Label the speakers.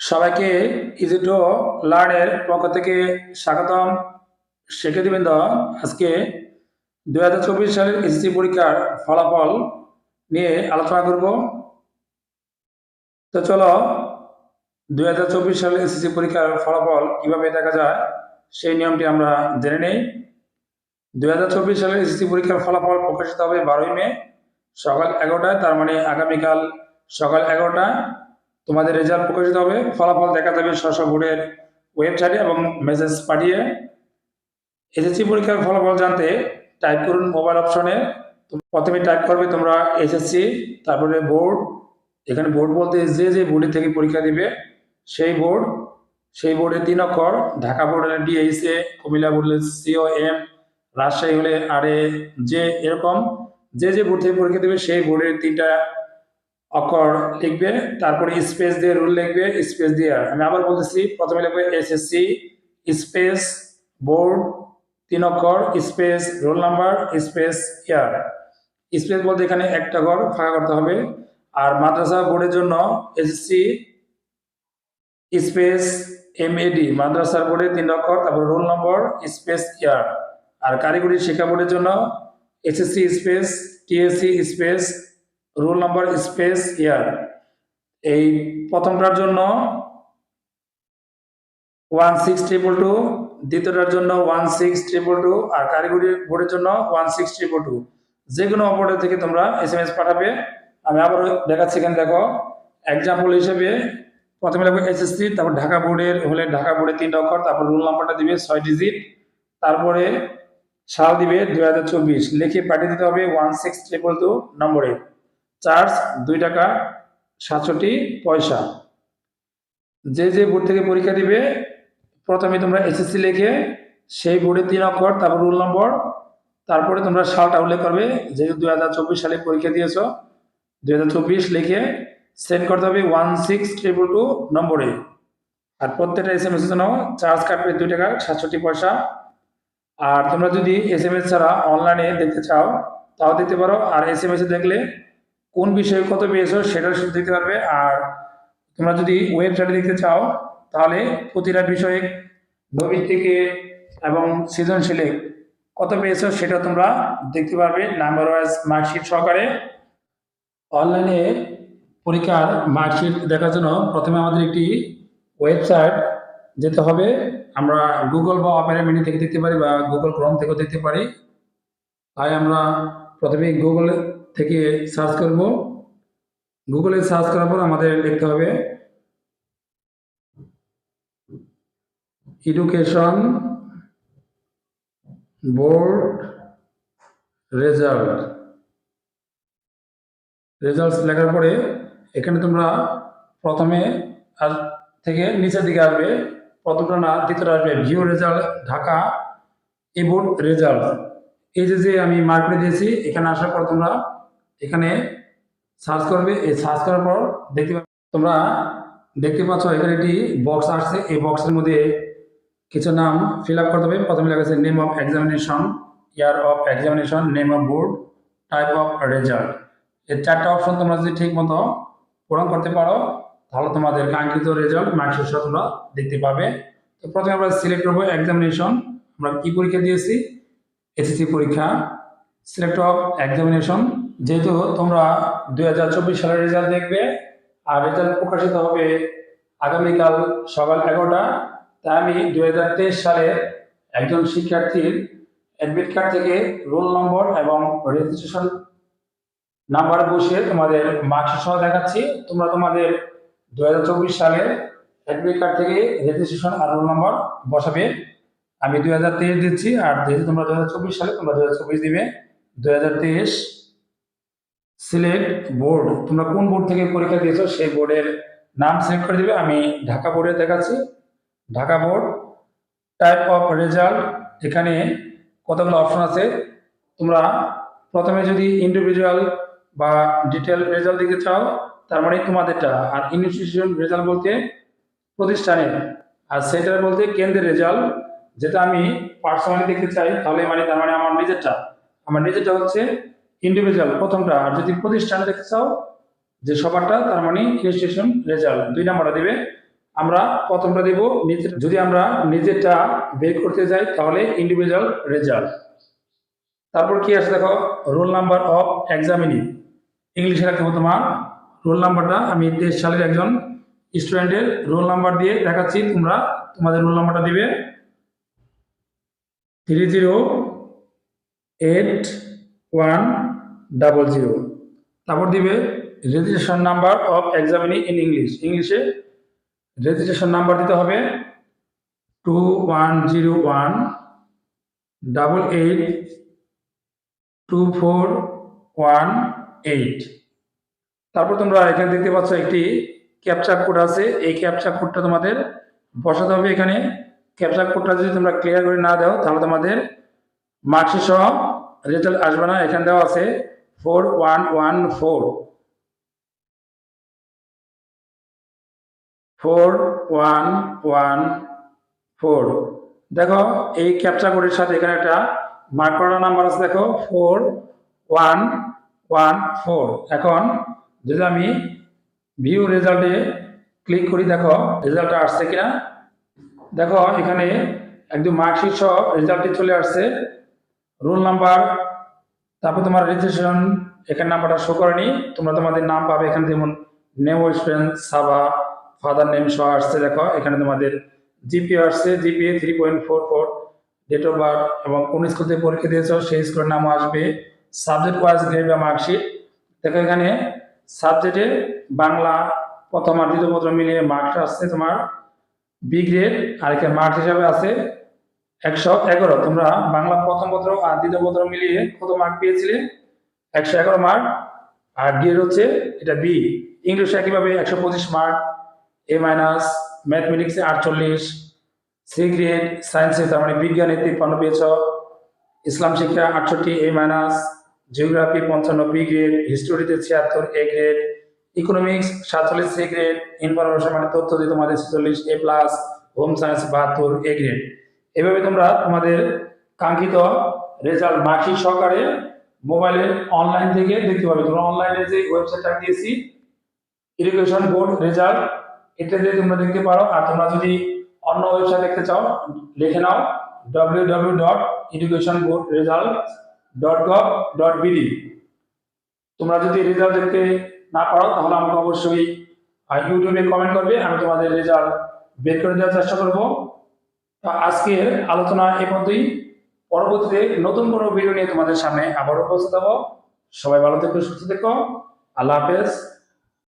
Speaker 1: সবাইকে easy to লার্নের পক্ষ থেকে স্বাগতম। শিক্ষার্থীবৃন্দ, আজকে দুই হাজার চব্বিশ সালের এসএসসি পরীক্ষার ফলাফল নিয়ে আলোচনা করব। তো চলো, দুই হাজার চব্বিশ সালের এসএসসি পরীক্ষার ফলাফল কীভাবে দেখা যায় সেই নিয়মটি আমরা জেনে নেই। দুই হাজার চব্বিশ সালের এসএসসি পরীক্ষার ফলাফল প্রকাশিত হবে বারোই মে সকাল এগারোটায়, তার মানে আগামীকাল সকাল এগারোটায়। তোমাদের রেজাল্ট প্রকাশিত হবে, ফলাফল দেখা যাবে স্ব বোর্ডের ওয়েবসাইটে এবং মেসেজ পাঠিয়ে এসএসসি পরীক্ষার ফলাফল জানতে টাইপ করুন মোবাইল অপশনে প্রথমে টাইপ করবে তোমরা এসএসসি তারপরে বোর্ড। এখানে বোর্ড বলতে যে যে বোর্ডের থেকে পরীক্ষা দিবে, সেই বোর্ড। সেই বোর্ডের তিন অক্ষর, ঢাকা বোর্ড হলে ডিএইসএ কুমিল্লা বোর্ড হলে সিও এম রাজশাহী হলে আর এ যে এরকম। যে যে বোর্ড থেকে পরীক্ষা দেবে, সেই বোর্ডের তিনটা অক্ষর লিখবে, তারপরে স্পেস দিয়ে রুল লিখবে স্পেস দিয়ে আমি আবার বলতেছি, প্রথমে লিখবে এসএসসি স্পেস বোর্ড তিন অক্ষর space roll number space year space বলতে এখানে একটা ঘর ফাঁকা করতে হবে। আর মাদ্রাসা বোর্ডের জন্য এসএসসি স্পেস এমএডি মাদ্রাসার বোর্ডে তিন অক্ষর, তারপর রোল নম্বর স্পেস ইয়ার আর কারিগরি শিক্ষা বোর্ডের জন্য SSC space TSC space roll number space year. এই প্রথমটার জন্য ওয়ান সিক্স ট্রিপল টু, দ্বিতীয়টার জন্য ওয়ান সিক্স ট্রিপল টু, আর কারিগরি বোর্ডের জন্য ওয়ান সিক্স ট্রিপল টু। যে কোনো বোর্ডের থেকে তোমরা এস এম এস পাঠাবে। আমি আবার দেখাচ্ছি এখানে, দেখো এক্সাম্পল হিসেবে প্রথমে লাগবে এসএসসি তারপর ঢাকা বোর্ডের হলে ঢাকা বোর্ডের তিনটা অক্ষর, তারপর রোল নাম্বারটা দিবে ছয় ডিজিট তারপরে সাল দিবে দুই হাজার চব্বিশ। লিখে পাঠিয়ে দিতে হবে ওয়ান সিক্স ট্রিপল টু নম্বরে। চার্জ দুই টাকা সাতষট্টি পয়সা। যে যে বোর্ড থেকে পরীক্ষা দিবে, প্রথমে তোমরা এসএসসি লিখে সেই বোর্ডে তিন অক্ষর, তারপর রোল নম্বর, তারপরে তোমরা সালটা উল্লেখ করবে, যেহেতু দুই হাজার চব্বিশ সালে পরীক্ষা দিয়েছ চব্বিশ লিখে সেন্ড করতে হবে ওয়ান সিক্স ট্রিপল টু নম্বরে। আর প্রত্যেকটা এস এম এস জন্য চার্জ কাটবে দুই টাকা সাতষট্টি পয়সা। আর তোমরা যদি এস এম এস ছাড়া অনলাইনে দেখতে চাও, তাও দেখতে পারো। আর এস এম এস দেখলে কোন বিষয়ে কত পেয়েছ সেটা শুধু দেখতে পারবে। আর তোমরা যদি ওয়েবসাইটে দেখতে চাও, তাহলে প্রতিটা বিষয়ে নবীন থেকে এবং সৃজনশীলে কত পেয়েছ সেটা তোমরা দেখতে পারবে। নাম্বার ওয়াইজ মার্কশিট সহকারে। অনলাইনে পরীক্ষার মার্কশিট দেখার জন্য প্রথমে আমাদের একটি ওয়েবসাইট যেতে হবে। আমরা গুগল বা অপেরা মিনি থেকে দেখতে পারি বা গুগল ক্রোম থেকেও দেখতে পারি। তাই আমরা প্রথমে গুগল থেকে সার্চ করব। গুগলে সার্চ করার পর আমাদের লিখতে হবে। এডুকেশন বোর্ড রেজাল্ট রেজাল্টস লেখার পরে এখানে তোমরা প্রথমে আর থেকে নিচের দিকে আসবে। প্রথমটা না, দ্বিতীয়টা আসবে। View result Dhaka. এই বোর্ড রেজাল্ট এই যে যে আমি মার্ক দিয়েছি, এখানে আসার পর তোমরা এখানে সার্চ করবে, এই সার্চ করার পর দেখতে তোমরা দেখতে পাচ্ছ এখানে একটি বক্স আসছে। এই বক্সের মধ্যে কিছু নাম ফিল আপ করতে হবে। প্রথমে লেখা আছে name of examination year of examination name of board type of result এই চারটা অপশন তোমরা যদি ঠিক মতো পূরণ করতে পারো, তাহলে তোমাদের কাঙ্ক্ষিত রেজাল্ট মার্কশিট তোমরা দেখতে পাবে। তো প্রথমে আমরা সিলেক্ট করব এক্সামিনেশন আমরা কি পরীক্ষা দিয়েছি? এসএসসি পরীক্ষা। সিলেক্ট অফ এক্সামিনেশন যেহেতু তোমরা দুই হাজার চব্বিশ সালের রেজাল্ট দেখবে, আর রেজাল্ট প্রকাশিত হবে আগামীকাল সকাল এগারোটা। তাই আমি দুই হাজার তেইশ সালে একজন শিক্ষার্থীর অ্যাডমিট কার্ড থেকে রোল নম্বর এবং রেজিস্ট্রেশন নাম্বার বসে তোমাদের মার্কশিট সহ দেখাচ্ছি। তোমরা তোমাদের দু হাজার চব্বিশ সালের অ্যাডমিট কার্ড থেকে রেজিস্ট্রেশন আর রোল নম্বর বসাবে। আমি দুই হাজার তেইশ দিচ্ছি, আর যেহেতু তোমরা দু হাজার চব্বিশ সালে, তোমরা দু হাজার চব্বিশ দিবে। তেইশ সিলেক্ট বোর্ড তোমরা কোন বোর্ড থেকে পরীক্ষা দিয়েছ সেই বোর্ডের নাম সিলেক্ট করে দিবে। আমি ঢাকা বোর্ডে দেখাচ্ছি। Dhaka board type of result এখানে কতগুলো অপশন আছে? তোমরা প্রথমে যদি ইন্ডিভিজুয়াল বা ডিটেল রেজাল্ট দিতে চাও, তার মানে তোমাদেরটা। আর ইনস্টিটিউশন রেজাল্ট বলতে প্রতিষ্ঠানের। আর সেন্টার বলতে কেন্দ্রের রেজাল্ট যেটা আমি পার্সোনালি দেখতে চাই, তাহলে মানে তার মানে আমার নিজেরটা। আমার নিজেরটা হচ্ছে ইন্ডিভিজুয়াল প্রথমটা, আর যদি প্রতিষ্ঠানে দেখতে চাও, যে সবারটা তার মানে ইনস্টিটিউশন রেজাল্ট দুই নাম্বারটা দিবে, আমরা প্রথমটা দেব নিজের, যদি আমরা নিজেরটা বের করতে যাই, তাহলে ইন্ডিভিজুয়াল রেজাল্ট তারপর কি আছে দেখো? রোল নাম্বার অফ এক্সামিনি ইংলিশে রাখতে হবে তোমার রোল নাম্বারটা আমি তেইশ সালের একজন স্টুডেন্টের রোল নাম্বার দিয়ে দেখাচ্ছি, তোমরা তোমাদের রোল নাম্বারটা দিবে। Three zero eight one double zero তারপর দিবে registration number of examinee in English ইংলিশে রেজিস্ট্রেশন নাম্বার দিতে হবে two one zero one double eight two four one eight তারপর তোমরা এখানে দেখতে পাচ্ছ একটি ক্যাপচা কোড আছে। এই ক্যাপচা কোডটা তোমাদের বসাতে হবে এখানে। ক্যাপচা কোডটা যদি তোমরা ক্লিয়ার করে না দাও, তাহলে তোমাদের মার্কশিট সহ রেজাল্ট আসবে না। এখানে দেওয়া আছে four one one four four one one four দেখো, এই ক্যাপচা কোডের সাথে এখানে একটা মার্ক করা নাম্বার আছে, দেখো ফোর ওয়ান ওয়ান ফোর এখন যদি আমি ভিউ রেজাল্টে ক্লিক করি, দেখো রেজাল্টটা আসছে কিনা? দেখো, এখানে একদম মার্কশিট সহ রেজাল্টটি চলে আসছে। রোল নাম্বার তারপর তোমার রেজিস্ট্রেশন এখানে নাম্বারটা শো করে করেনি, তোমরা তোমাদের নাম পাবে এখানে যেমন name student Saba father name সহ আসছে, দেখো, এখানে তোমাদের জিপিএ আসছে GPA three point four four date of birth এবং কোন স্কুল থেকে পরীক্ষা দিয়েছ, সেই স্কুলের নামও আসবে সাবজেক্ট ওয়াইজ গ্রেড বা মার্কশিট দেখো এখানে সাবজেক্টে বাংলা, প্রথম আর দ্বিতীয় পত্র মিলিয়ে মার্কস আসছে তোমার বি গ্রেড আর এখানে মার্ক হিসাবে আছে একশো এগারো। তোমরা বাংলা প্রথম পত্র আর দ্বিতীয় পত্র মিলিয়ে কত মার্ক পেয়েছিলে? একশো এগারো মার্ক আর গ্রেড হচ্ছে, এটা বি ইংলিশে একইভাবে একশো পঁচিশ মার্ক এ মাইনাস ম্যাথমেটিক্সে আটচল্লিশ সি গ্রেড সায়েন্সে তার মানে বিজ্ঞানে তিপ্পান্ন পেয়েছ, ইসলাম শিক্ষা আটষট্টি এ মাইনাস জিওগ্রাফি পঞ্চান্ন বি গ্রেড হিস্টোরিতে ছিয়াত্তর এ গ্রেড ইকোনমিক্স সাতচল্লিশ সি গ্রেড ইনফরমেশন মানে তথ্য দিয়ে তোমাদের ছেচল্লিশ এ প্লাস হোম সায়েন্স বাহাত্তর এ গ্রেড এভাবে তোমরা তোমাদের কাঙ্ক্ষিত রেজাল্ট মার্কশিট সহকারে মোবাইলে অনলাইন থেকে দেখতে পাবে। তোমরা অনলাইনে যে ওয়েবসাইটটা দিয়েছি এডুকেশন বোর্ড রেজাল্ট এটা দিয়ে তোমরা দেখতে পারো। আর তোমরা যদি অন্য ওয়েবসাইট দেখতে চাও, লিখে নাও W W dot education board result dot gov dot BD তোমরা যদি রেজাল্ট দেখতে না পারো, তাহলে আমাকে অবশ্যই ইউটিউবে কমেন্ট করবে। আমি তোমাদের রেজাল্ট বের করে দেওয়ার চেষ্টা করব। আজকের আলোচনা এ পর্যন্তই। পরবর্তীতে নতুন কোনো ভিডিও নিয়ে তোমাদের সামনে আবার উপস্থিত হব। সবাই ভালো থেকো, সুস্থ থেকো। আল্লাহ হাফেজ।